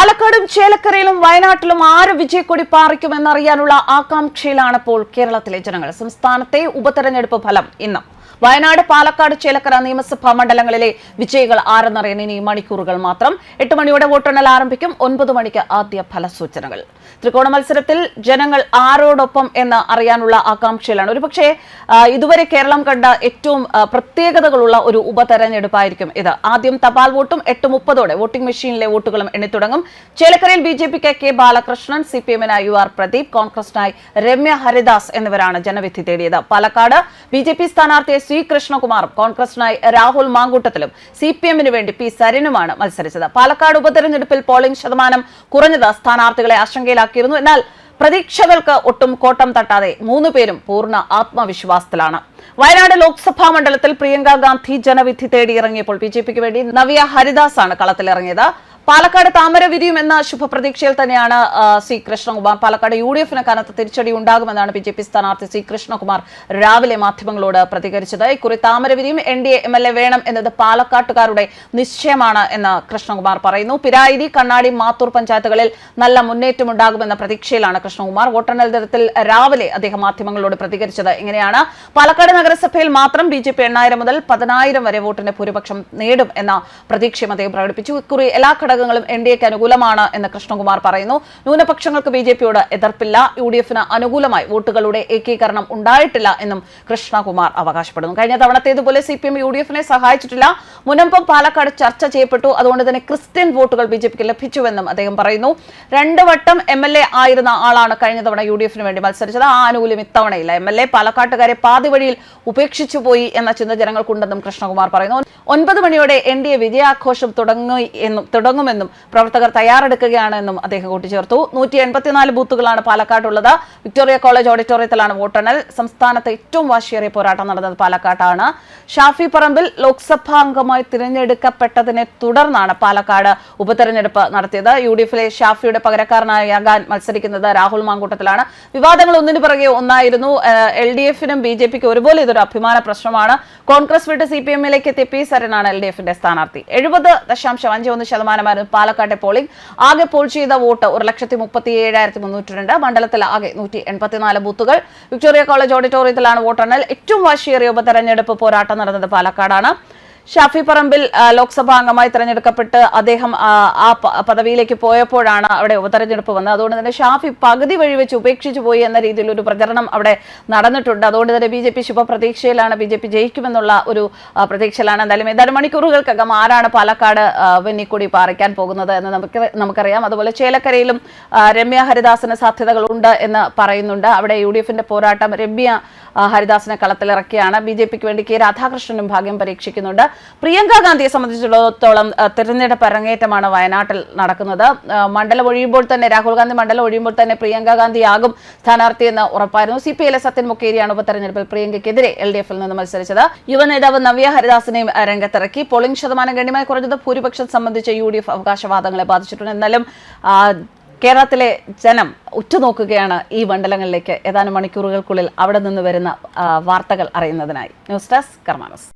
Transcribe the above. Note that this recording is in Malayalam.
പാലക്കാടും ചേലക്കരയിലും വയനാട്ടിലും ആര് വിജയക്കൊടി പാറിക്കുമെന്നറിയാനുള്ള ആകാംക്ഷയിലാണ് ഇപ്പോൾ കേരളത്തിലെ ജനങ്ങൾ. സംസ്ഥാനത്തെ ഉപതെരഞ്ഞെടുപ്പ് ഫലം ഇന്ന്. വയനാട് പാലക്കാട് ചേലക്കര നിയമസഭാ മണ്ഡലങ്ങളിലെ വിജയികൾ ആരെന്നറിയാൻ ഇനി മണിക്കൂറുകൾ മാത്രം. എട്ട് മണിയോടെ വോട്ടെണ്ണൽ ആരംഭിക്കും. ഒൻപത് മണിക്ക് ആദ്യ ഫലസൂചനകൾ. ത്രികോണ മത്സരത്തിൽ ജനങ്ങൾ ആരോടൊപ്പം എന്ന് അറിയാനുള്ള ആകാംക്ഷയിലാണ്. ഒരുപക്ഷെ ഇതുവരെ കേരളം കണ്ട ഏറ്റവും പ്രത്യേകതകളുള്ള ഒരു ഉപതെരഞ്ഞെടുപ്പായിരിക്കും ഇത്. ആദ്യം തപാൽ വോട്ടും എട്ട് മുപ്പതോടെ വോട്ടിംഗ് മെഷീനിലെ വോട്ടുകളും എണ്ണിത്തുടങ്ങും. ചേലക്കരയിൽ ബി ജെ പിക്ക് കെ ബാലകൃഷ്ണൻ സി പി എമ്മിനായി യു ആർ പ്രദീപ് കോൺഗ്രസിനായി രമ്യ ഹരിദാസ് എന്നിവരാണ് ജനവിധി തേടിയത്. പാലക്കാട് ബി ജെ പി സ്ഥാനാർത്ഥിയെ സി കൃഷ്ണകുമാറും കോൺഗ്രസിനായി രാഹുൽ മാങ്കൂട്ടത്തിലും സി പി എമ്മിന് വേണ്ടി പി സരിനുമാണ് മത്സരിച്ചത്. പാലക്കാട് ഉപതെരഞ്ഞെടുപ്പിൽ പോളിംഗ് ശതമാനം കുറഞ്ഞത് സ്ഥാനാർത്ഥികളെ ആശങ്കയിലാക്കിയിരുന്നു. എന്നാൽ പ്രതീക്ഷകൾക്ക് ഒട്ടും കോട്ടം തട്ടാതെ മൂന്ന് പേരും പൂർണ ആത്മവിശ്വാസത്തിലാണ്. വയനാട് ലോക്സഭാ മണ്ഡലത്തിൽ പ്രിയങ്ക ഗാന്ധി ജനവിധി തേടി ഇറങ്ങിയപ്പോൾ ബി ജെ പിക്ക് വേണ്ടി നവ്യ ഹരിദാസ് ആണ് കളത്തിലിറങ്ങിയത്. പാലക്കാട് താമര വിരിയും എന്ന ശുഭപ്രതീക്ഷയിൽ തന്നെയാണ് C Krishnakumar. Palakkad U D എഫിന് കനത്ത തിരിച്ചടി ഉണ്ടാകുമെന്നാണ് ബി ജെ പി സ്ഥാനാർത്ഥി സി കൃഷ്ണകുമാർ രാവിലെ മാധ്യമങ്ങളോട് പ്രതികരിച്ചത്. ഇക്കുറി താമര വിരിയും N D A M L A വേണം എന്നത് പാലക്കാട്ടുകാരുടെ നിശ്ചയമാണ് എന്ന് കൃഷ്ണകുമാർ പറയുന്നു. പിരായിരി കണ്ണാടി മാത്തൂർ പഞ്ചായത്തുകളിൽ നല്ല മുന്നേറ്റം ഉണ്ടാകുമെന്ന പ്രതീക്ഷയിലാണ് കൃഷ്ണകുമാർ. വോട്ടെണ്ണൽ രാവിലെ അദ്ദേഹം മാധ്യമങ്ങളോട് പ്രതികരിച്ചത് ഇങ്ങനെയാണ്. പാലക്കാട് നഗരസഭയിൽ മാത്രം ബി ജെ പി എണ്ണായിരം മുതൽ പതിനായിരം വരെ വോട്ടിന്റെ ഭൂരിപക്ഷം നേടും എന്ന പ്രതീക്ഷയും അദ്ദേഹം പ്രകടിപ്പിച്ചു. ഇക്കുറി എല്ലാ ഘടകങ്ങളും എൻ ഡി എക്ക് അനുകൂലമാണ് എന്ന് കൃഷ്ണകുമാർ പറയുന്നു. ന്യൂനപക്ഷങ്ങൾക്ക് ബി ജെ പിയോട് എതിർപ്പില്ല. യു ഡി എഫിന് അനുകൂലമായി വോട്ടുകളുടെ ഏകീകരണം ഉണ്ടായിട്ടില്ല എന്നും കൃഷ്ണകുമാർ അവകാശപ്പെടുന്നു. കഴിഞ്ഞ തവണത്തേതുപോലെ C P M U D എഫിനെ സഹായിച്ചിട്ടില്ല. മുനമ്പം പാലക്കാട് ചർച്ച ചെയ്യപ്പെട്ടു. അതുകൊണ്ട് തന്നെ ക്രിസ്ത്യൻ വോട്ടുകൾ ബി ജെ പിക്ക് ലഭിച്ചുവെന്നും അദ്ദേഹം പറയുന്നു. രണ്ട് വട്ടം എം എൽ എ ആയിരുന്ന ആളാണ് കഴിഞ്ഞ തവണ യു ഡി എഫിന് വേണ്ടി മത്സരിച്ചത്. ആ ആനുകൂല്യം ഇത്തവണയില്ല. എം എൽ എ പാലക്കാട്ടുകാരെ പാതി വഴിയിൽ ഉപേക്ഷിച്ചു പോയി എന്ന ചിന്ത ജനങ്ങൾക്കുണ്ടെന്നും കൃഷ്ണകുമാർ പറയുന്നു. ഒൻപത് മണിയോടെ എൻ ഡി എ വിജയാഘോഷം തുടങ്ങി എന്നും തുടങ്ങുമെന്നും പ്രവർത്തകർ തയ്യാറെടുക്കുകയാണെന്നും അദ്ദേഹം കൂട്ടിച്ചേർത്തു. നൂറ്റി എൺപത്തിനാല് ബൂത്തുകളാണ് പാലക്കാട്ടുള്ളത്. വിക്ടോറിയ കോളേജ് ഓഡിറ്റോറിയത്തിലാണ് വോട്ടെണ്ണൽ. സംസ്ഥാനത്ത് ഏറ്റവും വാശിയേറിയ പോരാട്ടം നടന്നത് പാലക്കാട്ടാണ്. ഷാഫി പറമ്പിൽ ലോക്സഭാ അംഗമായി തിരഞ്ഞെടുക്കപ്പെട്ടതിനെ തുടർന്നാണ് പാലക്കാട് ഉപതെരഞ്ഞെടുപ്പ് നടത്തിയത്. യു ഡി എഫിലെ ഷാഫിയുടെ പകരക്കാരനായാകാൻ മത്സരിക്കുന്നത് രാഹുൽ മാങ്കൂട്ടത്തിലാണ്. വിവാദങ്ങൾ ഒന്നിനു പിറകെ ഒന്നായിരുന്നു. എൽ ഡി എഫിനും ബി ജെ പിക്ക് ഒരുപോലെ ഇതൊരു അഭിമാന പ്രശ്നമാണ്. കോൺഗ്രസ് വിട്ട് സി പി എമ്മിലേക്ക് എത്തിയ പി സരനാണ് എൽ ഡി എഫിന്റെ സ്ഥാനാർത്ഥി. എഴുപത് ദശാംശം അഞ്ച് ഒന്ന് ശതമാനമായിരുന്നു പാലക്കാട്ടെ പോളിംഗ്. ആകെ പോൾ ചെയ്ത വോട്ട് ഒരു ലക്ഷത്തി മുപ്പത്തി ഏഴായിരത്തി മുന്നൂറ്റി രണ്ട് മണ്ഡലത്തിൽ ആകെ നൂറ്റി എൺപത്തിനാല് ബൂത്തുകൾ. വിക്ടോറിയ കോളേജ് ഓഡിറ്റോറിയത്തിലാണ് വോട്ടെണ്ണൽ. ഏറ്റവും വാശിയേറിയ ഉപതെരഞ്ഞെടുപ്പ് പോരാട്ടം നടന്നത് പാലക്കാടാണ്. ഷാഫി പറമ്പിൽ ലോക്സഭാ അംഗമായി തെരഞ്ഞെടുക്കപ്പെട്ട് അദ്ദേഹം ആ, പദവിയിലേക്ക് പോയപ്പോഴാണ് അവിടെ ഉപതെരഞ്ഞെടുപ്പ് വന്നത്. അതുകൊണ്ട് തന്നെ ഷാഫി പകുതി വഴി വെച്ച് ഉപേക്ഷിച്ചു പോയി എന്ന രീതിയിൽ ഒരു പ്രചരണം അവിടെ നടന്നിട്ടുണ്ട്. അതുകൊണ്ട് തന്നെ ബി ജെ പി ശുഭപ്രതീക്ഷയിലാണ് ബി ജെ പി ജയിക്കുമെന്നുള്ള ഒരു പ്രതീക്ഷയിലാണ് എന്തായാലും. ഏതാനും മണിക്കൂറുകൾക്കകം ആരാണ് പാലക്കാട് വെന്നിക്കൊടി പാറിക്കാൻ പോകുന്നത് എന്ന് നമുക്ക് നമുക്കറിയാം. അതുപോലെ ചേലക്കരയിലും രമ്യ ഹരിദാസിന് സാധ്യതകളുണ്ട് എന്ന് പറയുന്നുണ്ട്. അവിടെ യു ഡി എഫിന്റെ പോരാട്ടം രമ്യ ഹരിദാസിനെ കളത്തിലിറക്കിയാണ്. ബി ജെ പിക്ക് വേണ്ടി കെ രാധാകൃഷ്ണനും ഭാഗ്യം പരീക്ഷിക്കുന്നുണ്ട്. പ്രിയങ്ക ഗാന്ധിയെ സംബന്ധിച്ചിടത്തോളം തിരഞ്ഞെടുപ്പ് അരങ്ങേറ്റമാണ് വയനാട്ടിൽ നടക്കുന്നത്. മണ്ഡലം ഒഴിയുമ്പോൾ തന്നെ രാഹുൽ ഗാന്ധി മണ്ഡലം ഒഴിയുമ്പോൾ തന്നെ പ്രിയങ്ക ഗാന്ധിയാകും സ്ഥാനാർത്ഥി എന്ന് ഉറപ്പായിരുന്നു. സി പി ഐയിലെ സത്യൻ മുക്കേരിയാണ് ഉപതെരഞ്ഞെടുപ്പിൽ പ്രിയങ്കയ്ക്കെതിരെ എൽ ഡി എഫിൽ നിന്ന് മത്സരിച്ചത്. യുവനേതാവ് നവ്യ ഹരിദാസിനെയും രംഗത്തിറക്കി. പോളിംഗ് ശതമാനം ഗണ്യമായി കുറഞ്ഞത് ഭൂരിപക്ഷം സംബന്ധിച്ച യു ഡി എഫ് അവകാശവാദങ്ങളെ ബാധിച്ചിട്ടുണ്ട്. എന്നാലും കേരളത്തിലെ ജനം ഉറ്റുനോക്കുകയാണ് ഈ മണ്ഡലങ്ങളിലേക്ക് ഏതാനും മണിക്കൂറുകൾക്കുള്ളിൽ അവിടെ നിന്ന് വരുന്ന വാർത്തകൾ അറിയുന്നതിനായി. News desk കർമാനസ്.